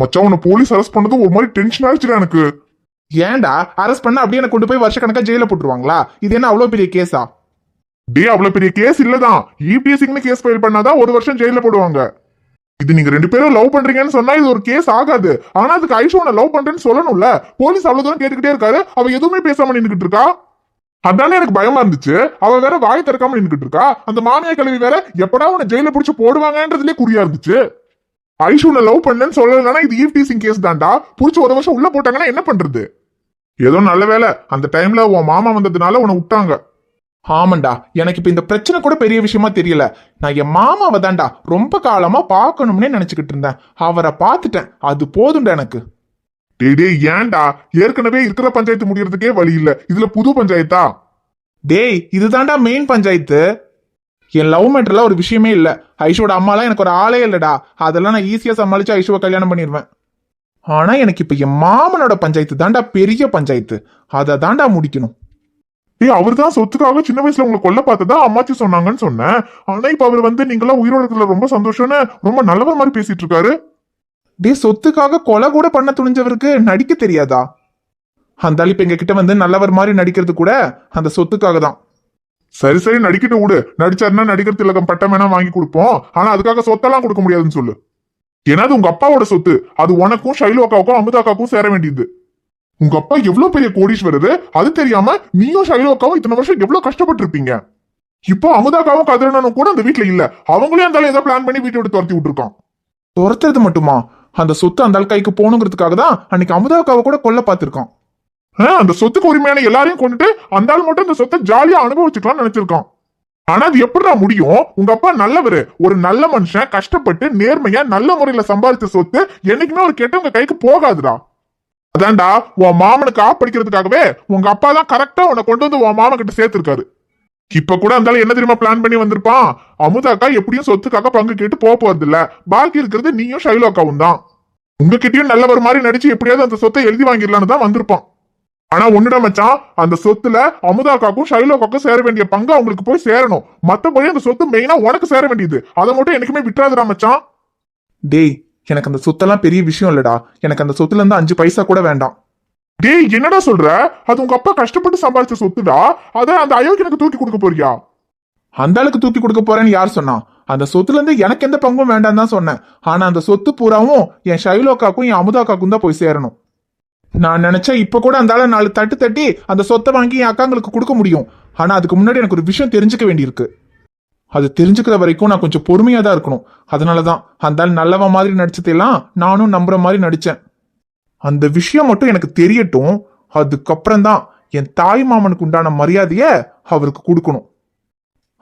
மச்சான் உன்னை police arrest பண்ணது ஒரு மாதிரி டென்ஷன் ஆயிடுச்சுடா எனக்கு. ஏன்டா? அரெஸ்ட் பண்ண அப்படியே எனக்கு கொண்டு போய் வருஷக்கணக்கா ஜெயில போட்டுருவாங்களா? இது என்ன அவ்வளவு பெரிய கேஸா டே அவ்வளவு பெரிய கேஸ் இல்லதான். E இபிஎஸ்சிங்னு கேஸ் ஃபைல் பண்ணாதான் ஒரு வருஷம் ஜெயில போடுவாங்க. இது நீங்க ரெண்டு பேரும் லவ் பண்றீங்கன்னு சொன்னா இது ஒரு கேஸ் ஆகாது. ஆனா அதுக்கு ஐஷு லவ் பண்றேன்னு சொல்லணும்ல? போலீஸ் அவ்வளவு தூரம் கேட்டுக்கிட்டே இருக்காரு. அவ எதுவுமே பேசாம நின்றுட்டு இருக்கா? அதானே எனக்கு பயமா இருந்துச்சு. அவ வேற வாய் திறக்காம நின்றுட்டு இருக்கா? அந்த மாமியா கல்வி வேற எப்படா உன்னை ஜெயில புடிச்சு போடுவாங்கன்றதுலயே குறியா இருந்துச்சு. ஐஷு உன்னை லவ் பண்ணேன்னு சொல்லலைன்னா இது ஈவ்டீசிங் கேஸ் தான்டா. புடிச்சு ஒரு வருஷம் உள்ள போட்டாங்கன்னா என்ன பண்றது? ஏதோ நல்ல வேலை அந்த டைம்ல உன் மாமா வந்ததுனால உன்னை விட்டாங்க. ஆமாண்டா எனக்கு இப்ப இந்த பிரச்சனை கூட பெரிய விஷயமா தெரியல. நான் என் மாமாவை தான்டா ரொம்ப காலமா பார்க்கணும்னே நினைச்சுக்கிட்டு இருந்தேன். அவரை பார்த்துட்டேன். அது போதும்டா எனக்கு. டேய் டேய் ஏன்டா? ஏற்கனவே இருக்கிற பஞ்சாயத்து முடியறதுக்கே வழி இல்ல. இதுல புது பஞ்சாயத்தா? டேய் இதுதான்டா மெயின் பஞ்சாயத்து. என் லவ் மேட்டர்ல ஒரு விஷயமே இல்ல. ஐஷோட அம்மாலாம் எனக்கு ஒரு ஆளே இல்லடா. அதெல்லாம் நான் ஈஸியா சமாளிச்சு ஐஷுவை கல்யாணம் பண்ணிடுவேன் ஆனா எனக்கு இப்ப என் மாமனோட பஞ்சாயத்து தான்டா பெரிய பஞ்சாயத்து. அதை தான்டா முடிக்கணும். ஏய் அவர் தான் சொத்துக்காக சின்ன வயசுல உங்களை கொல்ல பார்த்ததா அம்மாச்சி சொன்னாங்கன்னு சொன்னேன். ஆனா இப்ப அவர் வந்து நீங்களாம் உயிரோட இருக்கிறதுல ரொம்ப சந்தோஷம்னு ரொம்ப நல்லவர் மாதிரி பேசிட்டு இருக்காரு. டே சொத்துக்காக கொலை கூட பண்ண துணிஞ்சவருக்கு நடிக்க தெரியாதா? அந்த இப்ப எங்க கிட்ட வந்து நல்லவர் மாதிரி நடிக்கிறது கூட அந்த சொத்துக்காக தான். சரி சரி நடிக்கிட்டு விடு. நடிச்சாருன்னா நடிக்கிற திலகம் பட்டம் வேணா வாங்கி கொடுப்போம். ஆனா அதுக்காக சொத்தெல்லாம் கொடுக்க முடியாதுன்னு சொல்லு. ஏன்னா அது உங்க அப்பாவோட சொத்து. அது உனக்கும் ஷைலு அக்காவுக்கும் அமுதாக்காவுக்கும் சேர வேண்டியது. உங்க அப்பா எவ்வளவு பெரிய கோடீஸ்வரரு? அது தெரியாம நீயும் ஷைலு இத்தனை வருஷம் எவ்வளவு கஷ்டப்பட்டு இருப்பீங்க இப்போ அமுதாக்காவும் கதிரனும் கூட அந்த வீட்டுல இல்ல. அவங்களே அந்த ஏதோ பிளான் பண்ணி வீட்டை விட்டு துரத்தி விட்டுருக்கான். துரத்துறது மட்டுமா? அந்த சொத்து அந்த கைக்கு போகணுங்கிறதுக்காக தான் அன்னைக்கு அமுதாக்காவை கூட கொல்ல பார்த்திருக்கான். ஆ, அந்த சொத்துக்கு உரிமையான எல்லாரையும் கொண்டுட்டு அந்த ஆள் மட்டும் அந்த சொத்தை ஜாலியா அனுபவிச்சுக்கலாம்னு நினைச்சிருக்கான். ஆனா அது எப்படிடா முடியும்? உங்க அப்பா நல்லவர். ஒரு நல்ல மனுஷன் கஷ்டப்பட்டு நேர்மையா நல்ல முறையில சம்பாதிச்ச சொத்து என்னைக்குமே ஒரு கெட்டவங்க கைக்கு போகாதுடா. அதான்டா உன் மாமனுக்கு ஆப்படிக்கிறதுக்காகவே உங்க அப்பா தான் கரெக்டா உன்னை கொண்டு வந்து உன் மாமன் கிட்ட சேர்த்திருக்காரு. இப்ப கூட இருந்தாலும் என்ன தெரியுமா பிளான் பண்ணி வந்திருப்பான்? அமுதாக்கா எப்படியும் சொத்துக்காக பங்கு கேட்டு போக போறது இல்ல. பாக்கி இருக்கிறது நீயும் ஷைலோக்காவும் தான். உங்ககிட்டயும் நல்லவர் மாதிரி நடிச்சு எப்படியாவது அந்த சொத்தை எழுதி வாங்கிடலான்னு தான் வந்திருப்பான். ஆனா ஒண்ணுடா மச்சான் அந்த சொத்துல அமுதாக்காக்கும் ஷைலோக்காக்கும் சேர வேண்டிய பங்கு அவங்களுக்கு போய் சேரணும். மத்தபடி அந்த சொத்து மெயினா உனக்கு சேர வேண்டியது. அதை மட்டும் எனக்குமே விட்டுறாதுடா மச்சான். டேய் எனக்கு அந்த சொத்தெல்லாம் பெரிய விஷயம் இல்லடா. எனக்கு அந்த சொத்துல இருந்து அஞ்சு பைசா கூட வேண்டாம். டேய் என்னடா சொல்ற? அது உங்க அப்பா கஷ்டப்பட்டு சம்பாதிச்ச சொத்துடா? அத அந்த அயோக்கியனுக்கு தூக்கி கொடுக்க போறியா? அந்த ஆளுக்கு தூக்கி கொடுக்க போறேன்னு யார் சொன்னா? அந்த சொத்துல இருந்து எனக்கு எந்த பங்கும் வேண்டாம் தான் சொன்னேன். ஆனா அந்த சொத்து பூராவும் என் ஷைலோக்காக்கும் என் அமுதாக்காக்கும் தான் போய் சேரணும். நான் நினைச்சா இப்ப கூட அந்த ஆளை நாலு தட்டு தட்டி அந்த சொத்தை வாங்கி என் அக்காங்களுக்கு கொடுக்க முடியும். ஆனா அதுக்கு முன்னாடி எனக்கு ஒரு விஷயம் தெரிஞ்சுக்க வேண்டியிருக்கு. அது தெரிஞ்சுக்கிற வரைக்கும் நான் கொஞ்சம் பொறுமையா தான் இருக்கணும். அதனாலதான் அந்த ஆள் நல்லவன் மாதிரி நடிச்சதெல்லாம் நானும் நம்புற மாதிரி நடிச்சேன். அந்த விஷயம் மட்டும் எனக்கு தெரியட்டும். அதுக்கப்புறம் தான் என் தாய் மாமனுக்கு உண்டான மரியாதையை அவருக்கு கொடுக்கணும்.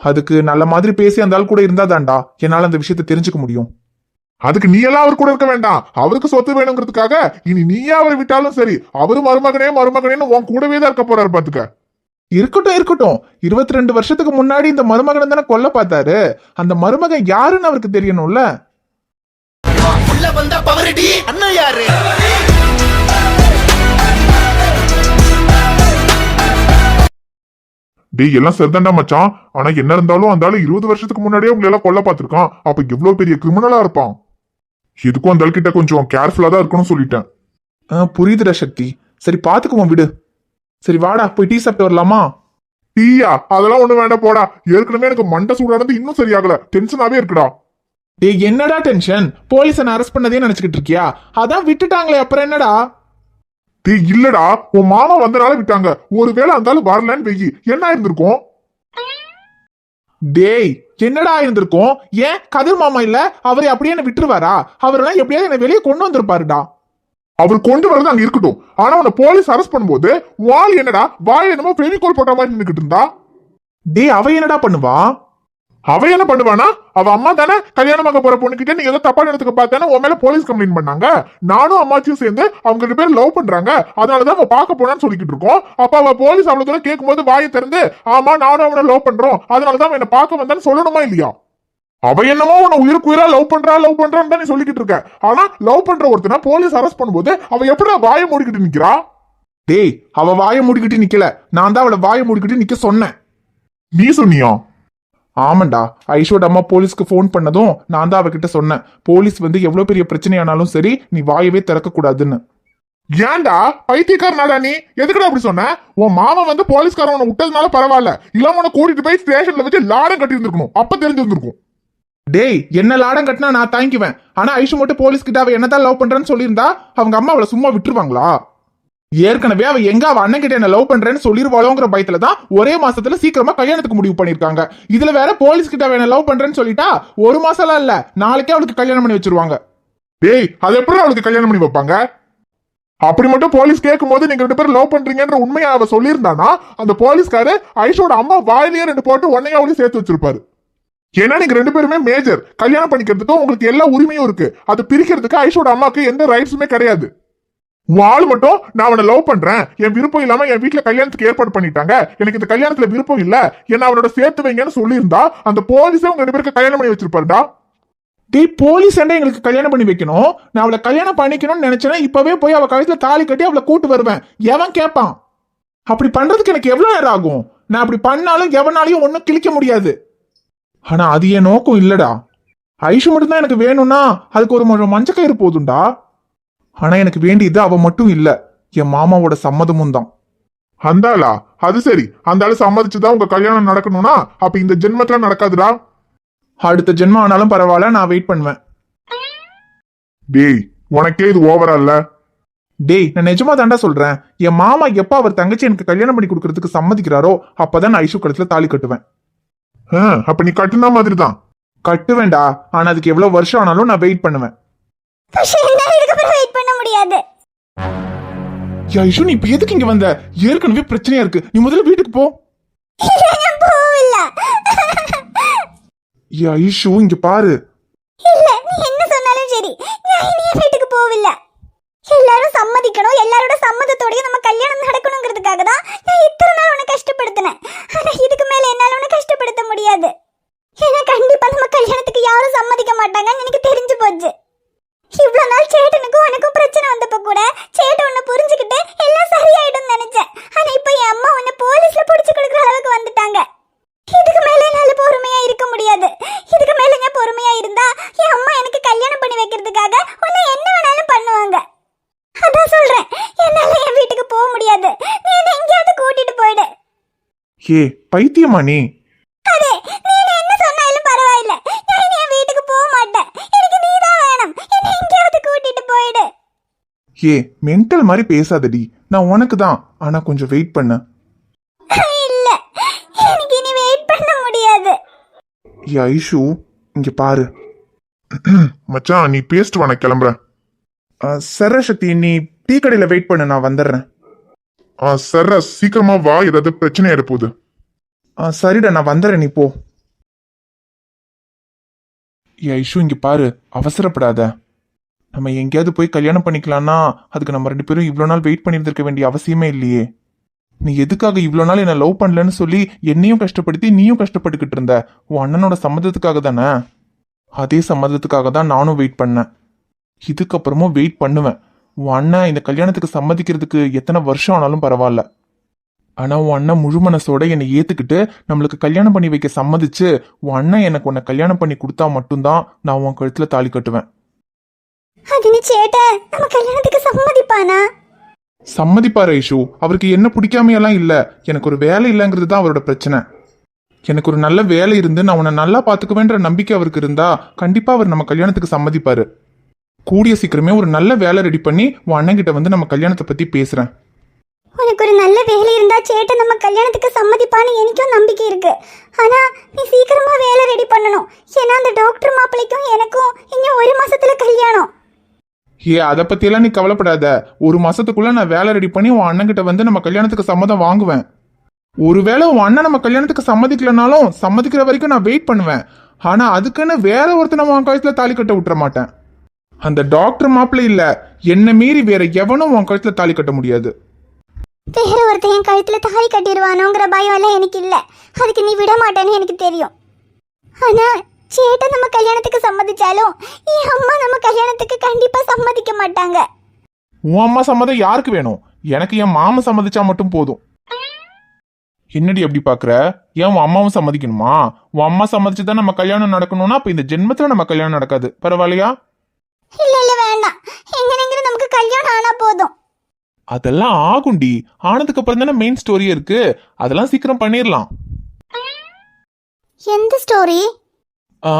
அதுக்கு நல்ல மாதிரி பேசி அந்த ஆள் கூட இருந்தாதான்டா என்னால் அந்த விஷயத்த தெரிஞ்சுக்க முடியும். அதுக்கு நீ எல்லாம் அவர் கூட இருக்க வேண்டாம். அவருக்கு சொத்து வேணுங்கிறதுக்காக இனி நீயே அவரை விட்டாலும் சரி. அவரு மருமகனே மருமகனேன்னு உன் கூடவே தான் இருக்க போறாரு பாத்துக்க. இருக்கட்டும் இருக்கட்டும். இருபத்தி ரெண்டு வருஷத்துக்கு முன்னாடி இந்த மருமகனை தானே கொல்ல பார்த்தாரு. அந்த மருமகன் யாருன்னு அவருக்கு தெரியணும்ல? உள்ள வந்த பவரடி. அண்ணன் யாரு? டேய் எல்லாம் சரிதான்டா மச்சான். ஆனா என்ன இருந்தாலும் அந்த ஆளு இருபது வருஷத்துக்கு முன்னாடியே உங்களை எல்லாம் கொல்ல பார்த்திருக்கான். அப்ப எவ்வளவு பெரிய கிரிமினலா இருப்பான்? எதுக்கும் அந்த ஆள் கிட்ட கொஞ்சம் கேர்ஃபுல்லா தான் இருக்கணும்னு சொல்லிட்டேன். ஆ, புரியுதுடா சக்தி. சரி பாத்துக்குவோம் விடு. சரி வாடா போய் டீ சாப்பிட்டு வரலாமா? டீயா? அதெல்லாம் ஒண்ணு வேண்டாம் போடா. ஏற்கனவே எனக்கு மண்டை சூடானது இன்னும் சரியாகல. டென்ஷனாவே இருக்குடா. டேய் என்னடா டென்ஷன் போலீஸ் அரெஸ்ட் பண்ணதே நினைச்சுக்கிட்டு இருக்கியா? அதான் விட்டுட்டாங்களே அப்புறம் என்னடா? டேய் இல்லடா. உன் மாமா வந்தனால விட்டாங்க. ஒருவேளை அந்தாலும் வரலன்னு வெயி. என்ன இருந்திருக்கும் டேய் என்னடா இருந்திருக்கும் ஏன்? கதிர் மாமா இல்ல? அவரை அப்படியே என்ன விட்டுருவாரா? அவரெல்லாம் எப்படியாவது என்ன வெளியே கொண்டு வந்திருப்பாருடா. அவர் கொண்டு வரது அங்க இருக்கட்டும். ஆனா உன்னை போலீஸ் அரெஸ்ட் பண்ணும்போது வால் என்னடா வாய் என்னமோ ஃபெவிகால் போட்ட மாதிரி நின்றுட்டு இருந்தா? டேய் அவ என்னடா பண்ணுவா? அவ என்ன பண்ணுவானா? அவ அம்மா தானே கல்யாணம் ஆக போற பொண்ணுகிட்ட நீ ஏதோ தப்பா இடத்துக்கு பார்த்தானே உன் மேல போலீஸ் கம்ப்ளைண்ட் பண்ணாங்க. நானும் அம்மாச்சியும் சேர்ந்து அவங்க ரெண்டு பேரும் லவ் பண்றாங்க. அதனாலதான் அவன் பார்க்க போனான்னு சொல்லிக்கிட்டு இருக்கோம். அப்ப அவ போலீஸ் அவ்வளவு தூரம் கேட்கும்போது வாயை திறந்து ஆமா நானும் அவனை லவ் பண்றோம். அதனாலதான் அவன் என்ன பார்க்க வந்தான்னு சொல்லணுமா இல்லையா? அவ என்னமோ உன்னை உயிருக்கு உயிரா லவ் பண்றா லவ் பண்றான்னு தான் நீ சொல்லிக்கிட்டு இருக்க. ஆனா லவ் பண்ற ஒருத்தனை போலீஸ் அரெஸ்ட் பண்ணும்போது அவ எப்படி வாயை மூடிக்கிட்டு நிக்கிறா? டேய் அவ வாயை மூடிக்கிட்டு நிக்கல. நான் தான் அவளை வாயை மூடிக்கிட்டு நிக்க சொன்னேன். நீ சொன்னியா? ஆமாண்டா. ஐஷோட அம்மா போலீஸ்க்கு ஃபோன் பண்ணதும் நான் தான் அவகிட்ட சொன்னேன். போலீஸ் வந்து எவ்வளவு பெரிய பிரச்சனையானாலும் சரி நீ வாயவே திறக்க கூடாதுன்னு. ஏன்டா? பைத்தியக்காரனாடா நீ? எதுக்குடா அப்படி சொன்ன? உன் மாமன் வந்து போலீஸ்காரன் உன்னை விட்டதுனால பரவாயில்ல. இல்லாம உன்னை கூட்டிட்டு போய் ஸ்டேஷன்ல வச்சு லாடம் கட்டி இருந்திருக்கணும். அப்ப தெரிஞ்சிருந்திருக்கும் டேய் என்ன லாடம் கட்டினா நான் தாங்கிக்குவேன் ஆனா ஐஷு மட்டும் போலீஸ் கிட்ட அவ என்னதான் லவ் பண்றேன்னு சொல்லியிருந்தா அவங்க அம்மா அவளை சும்மா விட்டுருவாங்களா? ஏற்கனவே அவ எங்க அவ அண்ணன் கிட்ட என்ன லவ் பண்றேன்னு சொல்லிருவாளோங்கிற பயத்துல தான் ஒரே மாசத்துல சீக்கிரமா கல்யாணத்துக்கு முடிவு பண்ணிருக்காங்க இதுல வேற போலீஸ் கிட்ட அவ என்ன லவ் பண்றேன்னு சொல்லிட்டா ஒரு மாசம்லாம் இல்ல நாளைக்கே அவளுக்கு கல்யாணம் பண்ணி வச்சிருவாங்க. டேய் அது எப்படி அவளுக்கு கல்யாணம் பண்ணி வைப்பாங்க? அப்படி மட்டும் போலீஸ் கேட்கும் போது நீங்க ரெண்டு பேரும் லவ் பண்றீங்கன்ற உண்மையை அவ சொல்லியிருந்தானா அந்த போலீஸ்காரு ஐஷோட அம்மா வாயிலேயே ரெண்டு போட்டு உன்னையும் அவளையும் சேர்த்து வச்சிருப்பாரு. ஏன்னா நீங்க ரெண்டு பேருமே மேஜர் கல்யாணம் பண்ணிக்கிறதுக்கு உங்களுக்கு எல்லா உரிமையும் இருக்கு. அது பிரிக்கிறதுக்கு ஐஷோட அம்மாக்கு எந்த ரைட்ஸுமே கிடையாது. உன் ஆள் மட்டும் நான் அவனை லவ் பண்றேன். என் விருப்பம் இல்லாம என் வீட்டுல கல்யாணத்துக்கு ஏற்பாடு பண்ணிட்டாங்க. எனக்கு இந்த கல்யாணத்துல விருப்பம் இல்ல. என்ன அவனோட சேர்த்து வைங்கன்னு சொல்லியிருந்தா அந்த போலீஸே உங்க ரெண்டு பேருக்கு கல்யாணம் பண்ணி வச்சிருப்பாருடா. டேய் போலீஸ் என்ன எங்களுக்கு கல்யாணம் பண்ணி வைக்கணும்? நான் அவளை கல்யாணம் பண்ணிக்கணும்னு நினைச்சேன்னா இப்பவே போய் அவள் கழுத்துல தாலி கட்டி அவளை கூட்டு வருவேன். எவன் கேட்பான் அப்படி பண்றதுக்கு எனக்கு எவ்வளவு நேரம் ஆகும்? நான் அப்படி பண்ணாலும் எவனாலையும் ஒன்னும் கிழிக்க முடியாது. ஆனா அது என் நோக்கம் இல்லடா. ஐஷு மட்டும்தான் எனக்கு வேணும்னா அதுக்கு ஒரு முழம் மஞ்சக்கயிறு போதும்டா ஆனா எனக்கு வேண்டியது அவ மட்டும் இல்ல என் மாமாவோட சம்மதமும் தான். அந்தாளா அது சரி. அந்த ஆளு சம்மதிச்சுதான் உங்க கல்யாணம் நடக்கணும்னா அப்ப இந்த ஜென்மத்துல நடக்காதுடா. அடுத்த ஜென்மம் ஆனாலும் பரவாயில்ல நான் வெயிட் பண்ணுவேன். டேய் உனக்கே இது ஓவரா இல்ல? டேய் நான் நிஜமா தாண்டா சொல்றேன். என் மாமா எப்ப அவர் தங்கச்சி எனக்கு கல்யாணம் பண்ணி கொடுக்கறதுக்கு சம்மதிக்கிறாரோ அப்பதான் நான் ஐஷு கழுத்துல தாலி கட்டுவேன். அப்ப நீ கட்டுன மாதிரி தான் கட்டுவேன்டா ஆனா அதுக்கு எவ்வளவு வருஷம் ஆனாலும் நான் வெயிட் பண்ணுவேன். வெயிட் பண்ண முடியாது. யா ஐஷு நீ இப்ப எதுக்கு இங்க வந்த? ஏற்கனவே பிரச்சனையா இருக்கு. நீ முதல்ல வீட்டுக்கு போ. யா ஐஷு இங்க பாரு. இல்ல நீ என்ன சொன்னாலும் சரி. வீட்டுக்கு போவில்ல. எல்லாரும் சம்மதிக்கணும். எல்லாரோட சம்மதத்தோடயும் நம்ம கல்யாணம் நடக்கணுங்கிறதுக்காக தான் நான் இத்தனை நாள் உன்னை கஷ்டப்படுத்தினேன் ஆனா இதுக்கு மேல என்னால உன்னை கஷ்டப்படுத்த முடியாது ஏன்னா கண்டிப்பா நம்ம கல்யாணத்துக்கு யாரும் சம்மதிக்க மாட்டாங்கன்னு எனக்கு தெரிஞ்சு போச்சு. இவ்வளவு நாள் சேட்டனுக்கும் உனக்கும் பிரச்சனை வந்தப்ப கூட சேட்டன் உன்னை புரிஞ்சுக்கிட்டு எல்லாம் சரியாயிடும்னு நினைச்சேன். ஆனா இப்ப என் அம்மா உன்னை போலீஸ்ல புடிச்சு கொடுக்குற அளவுக்கு வந்துட்டாங்க. இதுக்கு மேல என்னால பொறுமையா இருக்க முடியாது. இதுக்கு மேல நான் பொறுமையா இருந்தா என் அம்மா எனக்கு கல்யாணம் பண்ணி வைக்கிறதுக்காக உன்னை என்ன வேணாலும் பண்ணுவாங்க. அதான் சொல்றேன். என்னால என் வீட்டுக்கு போக முடியாது. நீ என்ன எங்கேயாவது கூட்டிட்டு போயிடு. ஏ பைத்தியமா நீ அதே நீ என்ன என்ன சொன்னாலும் பரவாயில்ல நான் இனி என் வீட்டுக்கு போக மாட்டேன் எனக்கு நீ தான் வேணும் என்ன எங்கேயாவது கூட்டிட்டு போயிடு ஏ மென்டல் மாதிரி பேசாதடி. நான் உனக்கு தான் ஆனா கொஞ்சம் வெயிட் பண்ண. இல்ல. எனக்கு இனி வெயிட் பண்ண முடியாது. ஏ ஐஷு இங்க பாரு. மச்சான் நீ பேசிட்டு வா நான் கிளம்புறேன் ஆ, சர சக்தி நீ டீ கடையில வெயிட் பண்ணு நான் வந்துடுறேன். ஆ சர்ரா சீக்கிரமா வா ஏதாவது பிரச்சனை ஆயிட போகுது ஆ சரிடா நான் வந்துடுறேன் நீ போ. ஏ ஐஷு இங்க பாரு. அவசரப்படாத. நம்ம எங்கேயாவது போய் கல்யாணம் பண்ணிக்கலாம்னா அதுக்கு நம்ம ரெண்டு பேரும் இவ்வளோ நாள் வெயிட் பண்ணியிருந்திருக்க வேண்டிய அவசியமே இல்லையே. நீ எதுக்காக இவ்வளோ நாள் என்னை லவ் பண்ணலன்னு சொல்லி என்னையும் கஷ்டப்படுத்தி நீயும் கஷ்டப்பட்டுக்கிட்டு இருந்த? உன் அண்ணனோட சம்மதத்துக்காக தானே? அதே சம்மந்தத்துக்காக தான் நானும் வெயிட் பண்ணேன். இதுக்கப்புறமும் வெயிட் பண்ணுவேன். உன் அண்ணன் இந்த கல்யாணத்துக்கு சம்மதிக்கிறதுக்கு எத்தனை வருஷம் ஆனாலும் பரவாயில்ல. ஆனால் உன் அண்ணன் முழு மனசோட என்னை ஏற்றுக்கிட்டு நம்மளுக்கு கல்யாணம் பண்ணி வைக்க சம்மதிச்சு உன் அண்ணன் எனக்கு உன்னை கல்யாணம் பண்ணி கொடுத்தா மட்டும்தான் நான் உன் கழுத்தில் தாலி கட்டுவேன். நீ சேட்ட. நம்ம கல்யாணத்துக்கு சம்மதிப்பானா? சம்மதிப்பாரு ஐஷு அவருக்கு என்ன பிடிக்காமையெல்லாம் இல்ல. எனக்கு ஒரு வேலை இல்லைங்கிறது தான் அவரோட பிரச்சனை. எனக்கு ஒரு நல்ல வேலை இருந்து நான் உன்னை நல்லா பாத்துக்குவேன்ற நம்பிக்கை அவருக்கு இருந்தா கண்டிப்பா அவர் நம்ம கல்யாணத்துக்கு சம்மதிப்பாரு. கூடிய சீக்கிரமே ஒரு நல்ல வேலை ரெடி பண்ணி உன் அண்ணன் கிட்ட வந்து நம்ம கல்யாணத்தை பத்தி பேசுறேன். உனக்கு ஒரு நல்ல வேலை இருந்தா சேட்ட நம்ம கல்யாணத்துக்கு சம்மதிப்பான்னு எனக்கும் நம்பிக்கை இருக்கு. ஆனா நீ சீக்கிரமா வேலை ரெடி பண்ணணும். ஏன்னா அந்த டாக்டர் மாப்பிள்ளைக்கும் எனக்கும் இன்னும் ஒரு மாசத்துல கல்யாணம். ஏ அதை பற்றியெல்லாம் நீ கவலைப்படாத. ஒரு மாதத்துக்குள்ளே நான் வேலை ரெடி பண்ணி உன் அண்ணன்கிட்ட வந்து நம்ம கல்யாணத்துக்கு சம்மதம் வாங்குவேன். ஒருவேளை உன் அண்ணன் நம்ம கல்யாணத்துக்கு சம்மதிக்கலனாலும் சம்மதிக்கிற வரைக்கும் நான் வெயிட் பண்ணுவேன். ஆனால் அதுக்குன்னு வேற ஒருத்தனை உன் கழுத்தில் தாலி கட்ட விட்டுற மாட்டேன். அந்த டாக்டர் மாப்பிள்ளை இல்லை. என்ன மீறி வேற எவனும் உன் கழுத்தில் தாலி கட்ட முடியாது. வேற ஒருத்தன் என் கழுத்தில் தாலி கட்டிடுவானோங்கிற பயம் எல்லாம் எனக்கு இல்லை. அதுக்கு நீ விட மாட்டேன்னு எனக்கு தெரியும். ஆனால் சேட்டா நம்ம கல்யாணத்துக்கு சம்மதிச்சாலும் என் அம்மா நம்ம கல்யாணத்துக்கு கண்டிப்பா சம்மதிக்க மாட்டாங்க. உன் அம்மா சம்மதம் யாருக்கு வேணும்? எனக்கு என் மாமன் சம்மதிச்சா மட்டும் போதும். என்னடி அப்படி பாக்குற? ஏன் உன் அம்மாவும் சம்மதிக்கணுமா? உன் அம்மா சம்மதிச்சு தான் நம்ம கல்யாணம் நடக்கணும்னா அப்ப இந்த ஜென்மத்துல நம்ம கல்யாணம் நடக்காது. பரவாயில்லையா? இல்ல இல்ல வேண்டாம். எங்கனங்கிற நமக்கு கல்யாணம் ஆனா போதும். அதெல்லாம் ஆகும்டி. ஆனதுக்கு அப்புறம் தானே மெயின் ஸ்டோரி இருக்கு. அதெல்லாம் சீக்கிரம் பண்ணிடலாம் எந்த ஸ்டோரி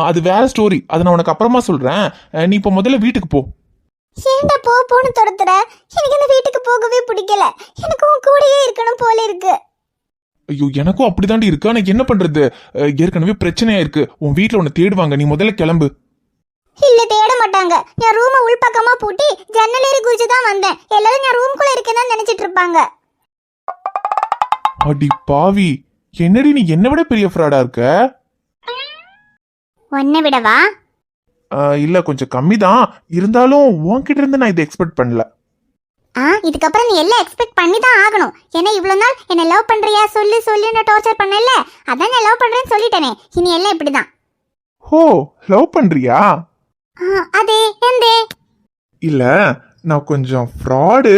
அது வேற ஸ்டோரி அதை நான் உனக்கு அப்புறமா சொல்றேன். நீ இப்போ முதல்ல வீட்டுக்கு போ. ஏன்டா போ போன்னு துரத்துற. எனக்கு இந்த வீட்டுக்கு போகவே பிடிக்கல. எனக்கு உன் கூடயே இருக்கணும் போல இருக்கு. ஐயோ எனக்கும் அப்படிதாண்டி இருக்கு. ஆனா என்ன பண்றது? ஏற்கனவே பிரச்சனையா இருக்கு உன் வீட்ல உன்னை தேடுவாங்க. நீ முதல்ல கிளம்பு. இல்ல தேட மாட்டாங்க. நான் ரூம உள்பக்கமா பூட்டி ஜன்னல் ஏறி குதிச்சு தான் வந்தேன். எல்லாரும் நான் ரூம்குள்ள இருக்கேன்னு நினைச்சிட்டு இருப்பாங்க. அடி பாவி. என்னடி நீ என்னை விட பெரிய ஃப்ராடா இருக்க? உன்னை விடவா? இல்ல கொஞ்சம் கம்மி தான் இருந்தாலும் உன்கிட்ட இருந்து நான் இதை எக்ஸ்பெக்ட் பண்ணல. ஆ இதுக்கப்புறம் நீ எல்லாம் எக்ஸ்பெக்ட் பண்ணி தான் ஆகணும். ஏன்னா இவ்வளவு நாள் என்ன லவ் பண்றியா? சொல்லி சொல்லி நான் டார்ச்சர் பண்ணல அதான் நான் லவ் பண்றேன்னு சொல்லிட்டேனே. இனி எல்லாம் இப்படிதான். ஹோ லவ் பண்றியா? ஆ, அதே எந்தே? இல்ல நான் கொஞ்சம் ஃப்ராடு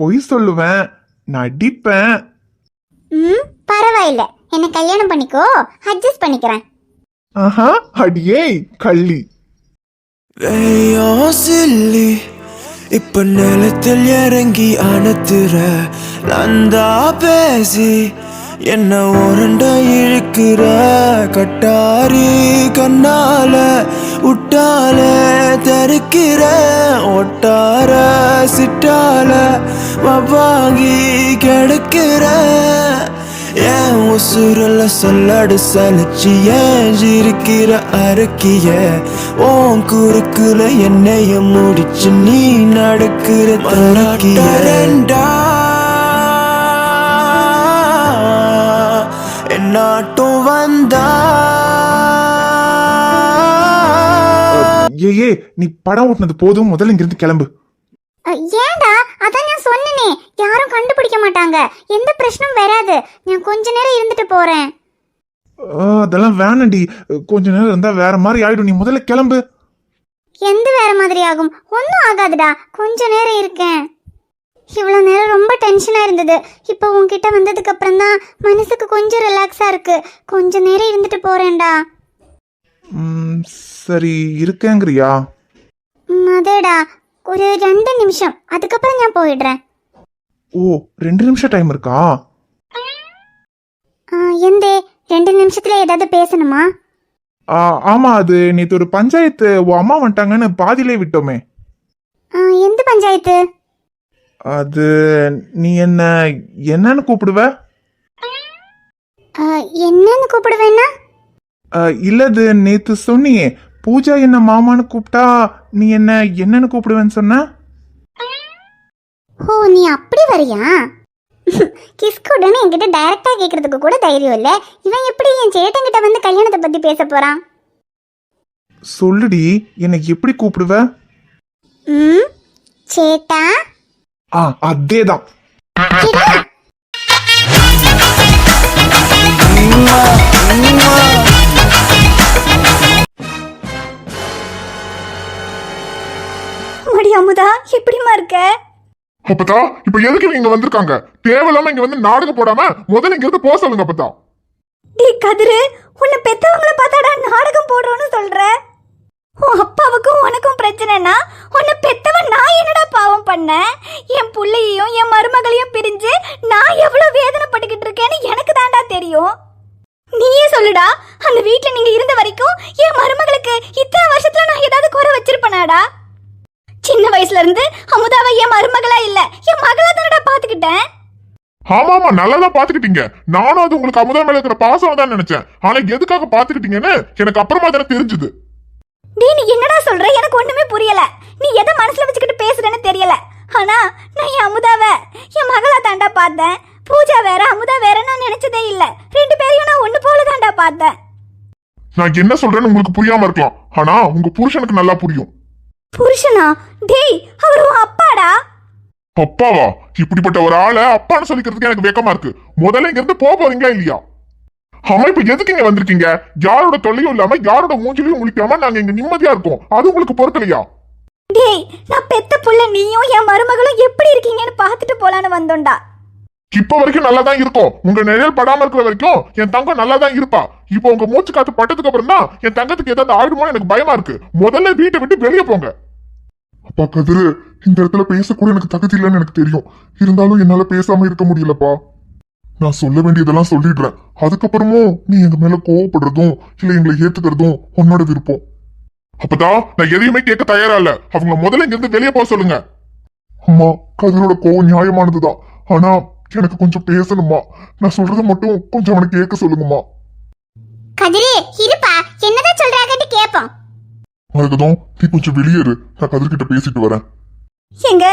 பொய் சொல்லுவேன். நான் அடிப்பேன். ம் பரவாயில்ல. என்ன கல்யாணம் பண்ணிக்கோ அட்ஜஸ்ட் பண்ணிக்கிறேன். ஆஹா அடியே கள்ளி. ஐயோ சில்லி. இப்ப நிலத்தில் இறங்கி அணுத்துற நந்தா பேசி என்ன உருண்ட இழுக்கிற கட்டாரி கண்ணால உட்டால தருக்கிற ஒட்டார சிட்டால வாங்கி கெடுக்கிற ஏன் உசுரல சொல்லடு சலிச்சு ஏன் இருக்கிற அரக்கிய ஓன் குறுக்குல என்னைய முடிச்சு நீ நடக்கிற தரக்கியண்டா என்னாட்டும் வந்தா. ஏ ஏ நீ படம் ஓட்டுனது போதும். முதல்ல இங்கிருந்து கிளம்பு. அ, ஏன்டா? அதான் நான் சொன்னனே யாரும் கண்டுபிடிக்க மாட்டாங்க. எந்த பிரச்சனையும் வராது. நான் கொஞ்ச நேரம் இருந்துட்டு போறேன். அதெல்லாம் வேணாண்டி. கொஞ்ச நேரம் இருந்தா வேற மாதிரி ஆயிடும். நீ முதல்ல கிளம்பு. எந்த வேற மாதிரி ஆகும்? ஒன்றும் ஆகாதுடா. கொஞ்ச நேரம் இருக்கேன். இவ்வளோ நேரம் ரொம்ப டென்ஷனாக இருந்தது. இப்போ உன்கிட்ட வந்ததுக்கு அப்புறம் தான் மனசுக்கு கொஞ்சம் ரிலாக்ஸாக இருக்கு. கொஞ்ச நேரம் இருந்துட்டு போறேன்டா. சரி இருக்கேங்கிறியா? அதேடா. ஒரு ரெண்டு நிமிஷம். அதுக்கப்புறம் நான் போயிடுறேன். ஓ ரெண்டு நிமிஷம் டைம் இருக்கா? எந்தே ரெண்டு நிமிஷத்துல ஏதாவது பேசணுமா? ஆ, ஆமா அது நேத்து ஒரு பஞ்சாயத்து உன் அம்மா வந்துட்டாங்கன்னு பாதியிலே விட்டோமே. எந்த பஞ்சாயத்து? அது நீ என்ன என்னன்னு கூப்பிடுவ? என்னன்னு கூப்பிடுவேன்னா? இல்லது நேத்து சொன்னியே பூஜா என்ன மாமான்னு கூப்பிட்டா நீ என்ன என்னன்னு கூப்பிடுவேன்னு சொன்ன? ஓ நீ அப்படி வரியா? கிஸ் கூடன்னு என்கிட்ட டைரக்டா கேக்குறதுக்கு கூட தைரியம் இல்ல. இவன் எப்படி என் சேட்டன்கிட்ட வந்து கல்யாணத்தை பத்தி பேச போறான்? சொல்லுடி என்னை எப்படி கூப்பிடுவ? ம் சேட்டா? ஆ அதேதான். கிடா மடி அமுதா எப்படிமா இருக்க? அப்பதா இப்ப எதுக்கு இங்க வந்திருக்காங்க? தேவையில்லாம இங்க வந்து நாடகம் போடாம முதல்ல இங்க இருந்து போக சொல்லுங்க அப்பதா டேய் கதிரு உன்னை பெத்தவங்கள பார்த்தாடா நாடகம் போடுறோன்னு சொல்ற? உன் அப்பாவுக்கும் உனக்கும் பிரச்சனைனா உன்னை பெத்தவன் நான் என்னடா பாவம் பண்ணேன் என் புள்ளையையும் என் மருமகளையும் பிரிஞ்சு நான் எவ்வளவு வேதனைப்பட்டுக்கிட்டு இருக்கேன்னு எனக்கு தாண்டா தெரியும். நீயே சொல்லுடா அந்த வீட்ல நீங்க இருந்த வரைக்கும் என் மருமகளுக்கு இத்தனை வருஷத்துல நான் ஏதாவது குறை வச்சிருப்பேனாடா? சின்ன வயசுல இருந்து அமுதாவை என் மருமகளா இல்ல என் மகளா தானடா பாத்துக்கிட்டேன்? ஆமா ஆமா நல்லதா பாத்துக்கிட்டீங்க. நானும் அது உங்களுக்கு அமுதா மேல இருக்கிற பாசம் தான் நினைச்சேன். ஆனா எதுக்காக பாத்துக்கிட்டீங்கன்னு எனக்கு அப்புறமா தானே தெரிஞ்சுது. டேய் நீ என்னடா சொல்ற? எனக்கு ஒண்ணுமே புரியல. நீ எதை மனசுல வச்சுக்கிட்டு பேசுறேன்னு தெரியல. ஆனா நான் என் அமுதாவ என் மகளா தாண்டா பார்த்தேன். பூஜா வேற அமுதா வேற நான் நினைச்சதே இல்ல. ரெண்டு பேரையும் நான் ஒண்ணு போல தாண்டா பார்த்தேன். நான் என்ன சொல்றேன்னு உங்களுக்கு புரியாம இருக்கலாம். ஆனா உங்க புருஷனுக்கு நல்லா புரியும். புருஷனா? டேய் அவர் உன் அப்பாடா? அப்பாவா? இப்படிப்பட்ட ஒரு ஆளை அப்பான்னு சொல்லிக்கிறதுக்கு எனக்கு வெக்கமா இருக்கு. முதல்ல இங்க இருந்து போக போறீங்களா இல்லையா? ஆமா இப்ப எதுக்கு இங்க வந்திருக்கீங்க? யாரோட தொல்லையும் இல்லாம யாரோட மூஞ்சிலையும் முழிக்காம நாங்க இங்க நிம்மதியா இருக்கோம். அது உங்களுக்கு பொறுக்கலையா? டேய் நான் பெத்த புள்ள நீயும் என் மருமகளும் எப்படி இருக்கீங்கன்னு பார்த்துட்டு போலாம் போலான்னு வந்தோம்டா. இப்ப வரைக்கும் நல்லா தான் இருக்கும். உங்க நிழல் படாம இருக்கிற வரைக்கும் என் தங்கம் நல்லா தான் இருப்பா. இப்போ உங்க மூச்சு காத்து பட்டதுக்கு அப்புறம் தான் என் தங்கத்துக்கு ஏதாவது ஆயிடுமோ எனக்கு பயமா இருக்கு. முதல்ல வீட்டை விட்டு வெளியே போங்க. அப்பா கதிரு இந்த இடத்துல பேசக்கூட எனக்கு தகுதி இல்லைன்னு எனக்கு தெரியும். இருந்தாலும் என்னால பேசாம இருக்க முடியலப்பா. நான் சொல்ல வேண்டியதெல்லாம் சொல்லிடுறேன். அதுக்கப்புறமும் நீ எங்க மேல கோவப்படுறதும் இல்ல எங்களை ஏத்துக்கிறதும் உன்னோட விருப்பம். அப்பதான் நான் எதையுமே கேட்க தயாரா இல்ல. அவங்கள முதல்ல இங்க இருந்து வெளியே போக சொல்லுங்க. அம்மா கதிரோட கோவம் நியாயமானதுதான். ஆனா எனக்கு கொஞ்சம் பேசணுமா நான் சொல்றத மட்டும் கொஞ்சம் அவனுக்கு கேட்க சொல்லுங்கம்மா. கதிரு இருப்பா. என்னதான் சொல்றாங்கன்னு கேப்போம். மறுக்கதும் நீ கொஞ்சம் வெளியேறு நான் கதிர்கிட்ட பேசிட்டு வரேன். எங்க?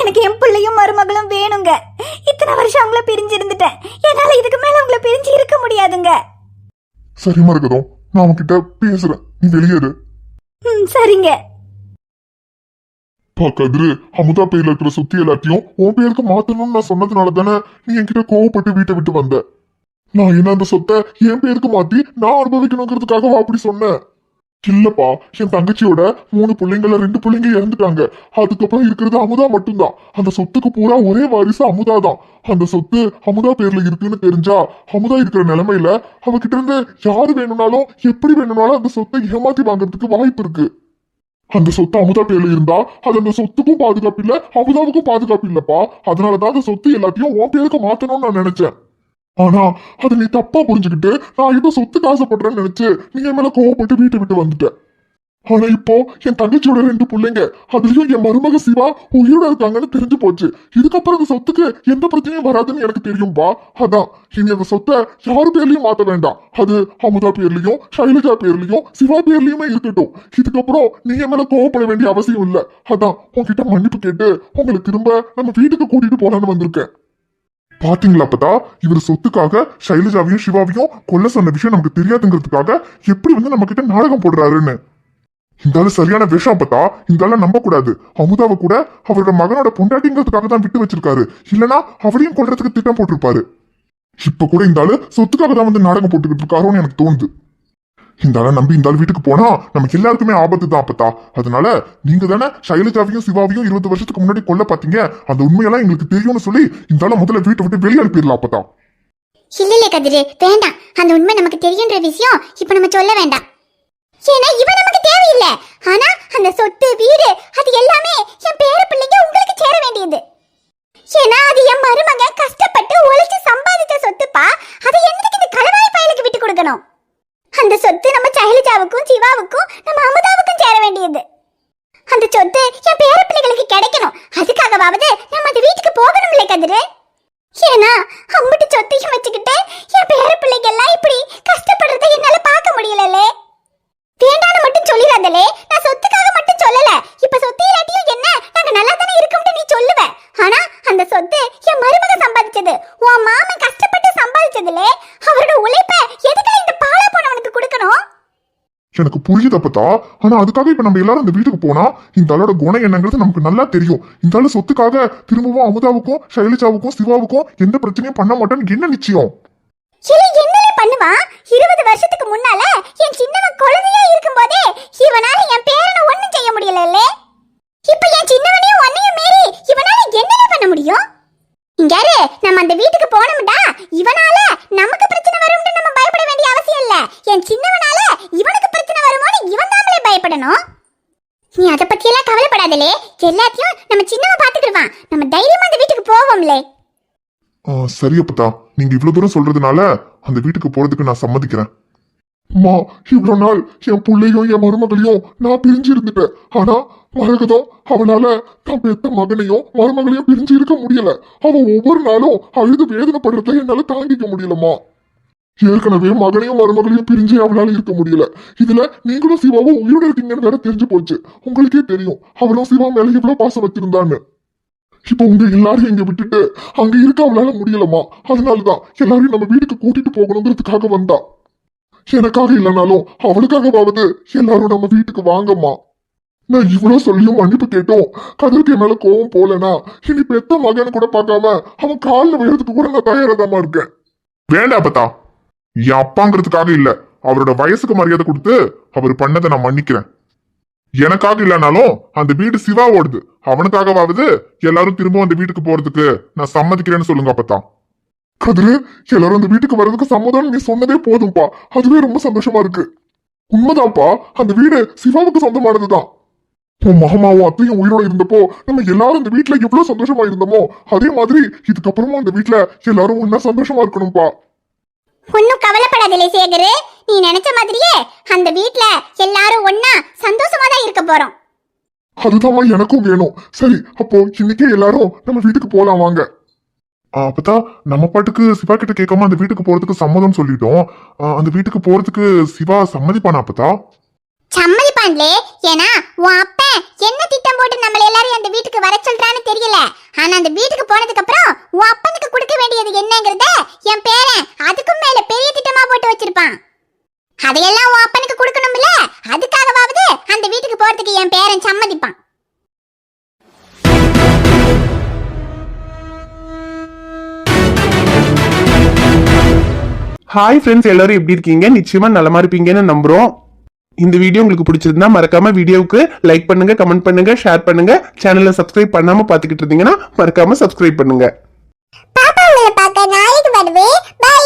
எனக்கு என் பிள்ளையும் மருமகளும் வேணுங்க. இத்தனை வருஷம் அவங்கள பிரிஞ்சு இருந்துட்டேன் என்னால இதுக்கு மேல அவங்கள பிரிஞ்சு இருக்க முடியாதுங்க. சரி மறுக்கதும் நான் அவன்கிட்ட பேசுறேன். நீ வெளியேறு ம், சரிங்க. பா கதிரு அமுதா பேர்ல இருக்கிற சுத்தி எல்லாத்தையும் உன் பேருக்கு மாத்தணும்னு நான் சொன்னதுனால தானே நீ என்கிட்ட கோவப்பட்டு வீட்டை விட்டு வந்த. நான் என்ன அந்த சொத்தை என் பேருக்கு மாத்தி நான் அனுபவிக்கணுங்கிறதுக்காகவா அப்படி சொன்னேன் இல்லப்பா என் தங்கச்சியோட மூணு பிள்ளைங்கள ரெண்டு பிள்ளைங்க இறந்துட்டாங்க. அதுக்கப்புறம் இருக்கிறது அமுதா மட்டும்தான். அந்த சொத்துக்கு பூரா ஒரே வாரிசு அமுதா தான். அந்த சொத்து அமுதா பேர்ல இருக்குன்னு தெரிஞ்சா அமுதா இருக்கிற நிலைமையில அவகிட்ட இருந்து யாரு வேணும்னாலும் எப்படி வேணும்னாலும் அந்த சொத்தை ஏமாத்தி வாங்குறதுக்கு வாய்ப்பு இருக்கு. அந்த சொத்து அமுதா பேர்ல இருந்தா அது அந்த சொத்துக்கும் பாதுகாப்பு இல்ல அமுதாவுக்கும் பாதுகாப்பு இல்லப்பா. அதனாலதான் அந்த சொத்து எல்லாத்தையும் உன் பேருக்கு மாத்தணும்னு நான் நினைச்சேன். ஆனா அது நீ தப்பா புரிஞ்சுக்கிட்டு நான் ஏதோ சொத்துக்கு ஆசைப்படுறேன்னு நினைச்சு நீ என் மேல கோவப்பட்டு வீட்டை விட்டு வந்துட்டேன் ஆனா இப்போ என் தங்கச்சியோட ரெண்டு பிள்ளைங்க அதுலயும் என் மருமக சிவா உயிரோட இருக்காங்கன்னு தெரிஞ்சு போச்சு. இதுக்கப்புறம் அந்த சொத்துக்கு எந்த பிரச்சனையும் வராதுன்னு எனக்கு தெரியும்பா அதான். இனி அந்த சொத்தை யாரு பேர்லயும் மாத்த வேண்டாம். அது அமுதா பேர்லயும் ஷைலஜா பேர்லயும் சிவா பேர்லயுமே இருக்கட்டும். இதுக்கப்புறம் நீ என் மேல கோவப்பட வேண்டிய அவசியம் இல்ல. அதான். உன்கிட்ட மன்னிப்பு கேட்டு உங்களை திரும்ப நம்ம வீட்டுக்கு கூட்டிட்டு போலான்னு வந்திருக்கேன். பாத்தீங்களா அப்பதா? இவர் சொத்துக்காக ஷைலஜாவையும் சிவாவையும் கொல்ல சொன்ன விஷயம் நமக்கு தெரியாதுங்கிறதுக்காக எப்படி வந்து நம்ம கிட்ட நாடகம் போடுறாருன்னு. இந்த சரியான விஷம் பார்த்தா இந்த நம்ப கூடாது அமுதாவை கூட அவரோட மகனோட பொண்டாட்டிங்கிறதுக்காக தான் விட்டு வச்சிருக்காரு. இல்லனா அவரையும் கொள்றதுக்கு திட்டம் போட்டிருப்பாரு. இப்ப கூட இந்த ஆளு சொத்துக்காக தான் வந்து நாடகம் போட்டுக்கிட்டு இருக்காரோன்னு எனக்கு தோணுது. இந்த ஆளை நம்பி இந்த ஆள் வீட்டுக்கு போனா நமக்கு எல்லாருக்குமே ஆபத்து தான் அப்பத்தா. அதனால நீங்க தானே சைலஜாவையும் சிவாவையும் இருபது வருஷத்துக்கு முன்னாடி கொல்ல பாத்தீங்க அந்த உண்மையெல்லாம் எங்களுக்கு தெரியும்னு சொல்லி இந்த ஆளை முதல்ல வீட்டை விட்டு வெளியே அனுப்பிடலாம் அப்பத்தா. இல்ல இல்ல வேண்டாம். அந்த உண்மை நமக்கு தெரியுன்ற விஷயம் இப்ப நம்ம சொல்ல வேண்டாம். ஏன்னா இவன் நமக்கு தேவையில்லை. ஆனா அந்த சொத்து வீடு அது எல்லாமே என் பேர பிள்ளைங்க உங்களுக்கு சேர வேண்டியது. ஏன்னா அது என் மருமக கஷ்டப்பட்டு உழைச்சு சம்பாதிச்ச சொத்துப்பா. அதை என்னதுக்கு இந்த கலவாய் பயலுக்கு விட்டு கொடுக்கணும்? அந்த சொத்து நம்ம சைலஜாவுக்கும் சிவாவுக்கும் நம்ம அமுதாவுக்கும் சேர வேண்டியது. அந்த சொத்து என் பேர பிள்ளைகளுக்கு கிடைக்கணும். அதுக்காகவாவது நம்ம அந்த வீட்டுக்கு போகணும்ல கதிரு. ஏன்னா அம்பிட்டு சொத்தையும் வச்சுக்கிட்டு என் பேர பிள்ளைங்க எல்லாம் இப்படி கஷ்டப்படுறதை என்னால பார்க்க முடியலலே. வேண்டான்னு மட்டும் சொல்லிடாதலே நான் சொத்துக்காக மட்டும் சொல்லல. இப்ப சொத்து இல்லாட்டியும் என்ன? நாங்க நல்லா தானே இருக்கோம்னு நீ சொல்லுவ. ஆனா அந்த சொத்து என் மருமக சம்பாதிச்சது. உன் மாமன் கஷ்டப்பட்டு சம்பாதிச்சதுலே அவரோட உழைப்ப எதுக்கு இந்த பாலா போனவனுக்கு கொடுக்கணும்? எனக்கு புரியுது அப்பத்தா. ஆனா அதுக்காக இப்ப நம்ம எல்லாரும் இந்த வீட்டுக்கு போனா இந்த ஆளோட குணம் என்னங்கிறது நமக்கு நல்லா தெரியும். இந்த ஆளு சொத்துக்காக திரும்பவும் அமுதாவுக்கும் சைலஜாவுக்கும் சிவாவுக்கும் எந்த பிரச்சனையும் பண்ண மாட்டேன்னு என்ன நிச்சயம்? என்னல பண்ணுவான் இருபது வருஷத்துக்கு முன்னால என் சின்னவன் குழந்தையா இருக்கும்போதே இவனால என் பேரனை ஒண்ணும் செய்ய முடியல இப்ப என் சின்னவனையும் ஒன்னையும் மீறி இவனால என்னென்ன பண்ண முடியும்? இங்காரு நம்ம அந்த வீட்டுக்கு போனோம்டா இவனால நமக்கு பிரச்சனை வரும்னு நம்ம பயப்பட வேண்டிய அவசியம் இல்ல. என் சின்னவனால இவனுக்கு பிரச்சனை வருமோன்னு இவன் தாமலே பயப்படணும். நீ அதை பத்தியெல்லாம் கவலைப்படாதலே. எல்லாத்தையும் நம்ம சின்னவன் பாத்துக்கிடுவான். நம்ம தைரியமா அந்த வீட்டுக்கு போவோம்லே. ஆ, சரி நீங்க இவ்வளவு தூரம் சொல்றதுனால அந்த வீட்டுக்கு போறதுக்கு நான் சம்மதிக்கிறேன். அம்மா இவ்வளவு நாள் என் பிள்ளையும் என் மருமகளையும் நான் பிரிஞ்சு இருந்துட்டேன் ஆனா மரகதம் அவனால தான் பெத்த மகனையும் மருமகளையும் பிரிஞ்சு இருக்க முடியல. அவன் ஒவ்வொரு நாளும் அழுது வேதனைப்படுறத என்னால தாங்கிக்க முடியலம்மா. ஏற்கனவே மகனையும் மருமகளையும் பிரிஞ்சு அவளால இருக்க முடியல. இதுல நீங்களும் சிவாவும் உயிரோட இருக்கீங்கன்னு வேற தெரிஞ்சு போச்சு. உங்களுக்கே தெரியும் அவளும் சிவா மேல எவ்வளவு பாசம் வச்சிருந்தான்னு. இப்போ உங்க எல்லாரையும் இங்க விட்டுட்டு அங்க இருக்க அவளால முடியலம்மா. அதனாலதான் எல்லாரையும் நம்ம வீட்டுக்கு கூட்டிட்டு போகணுங்கிறதுக்காக வந்தா. எனக்காக இல்லைனாலும் அவளுக்காகவாவது எல்லாரும் நம்ம வீட்டுக்கு வாங்கம்மா. நான் இவ்வளவு சொல்லியும் மன்னிப்பு கேட்டோம். கதிருக்கு என் மேல கோவம் போலனா இனி பெத்த மகன் கூட பார்க்காம அவன் காலில் விழுறதுக்கு கூட நான் தயாரதாமா இருக்கேன். வேண்டாம் பத்தா என் அப்பாங்கிறதுக்காக இல்ல அவரோட வயசுக்கு மரியாதை கொடுத்து அவர் பண்ணதை நான் மன்னிக்கிறேன். எனக்காக இல்லைனாலும் அந்த வீடு சிவாவோடுது. அவனுக்காகவாவது எல்லாரும் திரும்ப அந்த வீட்டுக்கு போறதுக்கு நான் சம்மதிக்கிறேன்னு சொல்லுங்க அப்பதான் கதிரு எல்லாரும் அந்த வீட்டுக்கு வர்றதுக்கு சம்மதம் நீ சொன்னதே போதும்பா. அதுவே ரொம்ப சந்தோஷமா இருக்கு. உண்மைதான்ப்பா அந்த வீடு சிவாவுக்கு சொந்தமானதுதான். உன் மகமாவும் அத்தையும் உயிரோட இருந்தப்போ நம்ம எல்லாரும் இந்த வீட்டுல எவ்வளவு சந்தோஷமா இருந்தோமோ அதே மாதிரி இதுக்கப்புறமும் அந்த வீட்டுல எல்லாரும் ஒன்னா சந்தோஷமா இருக்கணும்ப்பா ஒன்னும் கவலைப்படாதே சேகரு. நீ நினைச்ச மாதிரியே அந்த வீட்ல எல்லாரும் ஒன்னா சந்தோஷமா தான் இருக்க போறோம். அதுதாம்மா எனக்கும் வேணும். சரி அப்போ இன்னைக்கே எல்லாரும் நம்ம வீட்டுக்கு போலாம் வாங்க. அப்பதான் நம்ம பாட்டுக்கு சிவா கிட்ட கேட்காம அந்த வீட்டுக்கு போறதுக்கு சம்மதம் சொல்லிட்டோம். அந்த வீட்டுக்கு போறதுக்கு சிவா சம்மதிப்பானா அப்பதா சம்மதிப்பான்லே. ஏன்னா உன் அப்பன் என்ன திட்டம் போட்டு நம்மள எல்லாரும் அந்த வீட்டுக்கு வர சொல்றான்னு தெரியல. ஆனா அந்த வீட்டுக்கு போனதுக்கு அப்புறம் உன் அப்பனுக்கு கொடுக்க வேண்டியது என்னங்கறத என் பேரன் அதுக்கும் மேல பெரிய திட்டமா போட்டு வச்சிருப்பான். அதையெல்லாம் உன் அப்பனுக்கு கொடுக்கணும்ல? அதுக்காகவாவது அந்த வீட்டுக்கு போறதுக்கு என் பேரன் சம்மதிப்பான். ஹாய் ஃப்ரெண்ட்ஸ் எல்லாரும் எப்படி இருக்கீங்க? நிச்சயமா நலமா இருப்பீங்கன்னு நம்புறோம். இந்த வீடியோ உங்களுக்கு பிடிச்சிருந்தா மறக்காம வீடியோவுக்கு லைக் பண்ணுங்க கமெண்ட் பண்ணுங்க ஷேர் பண்ணுங்க. சேனலை சப்ஸ்கிரைப் பண்ணாம பாத்துக்கிட்டு இருந்தீங்கன்னா மறக்காம சப்ஸ்கிரைப் பண்ணுங்க. பாப்பா உங்களை பார்க்க நாளைக்கு வருவேன். பை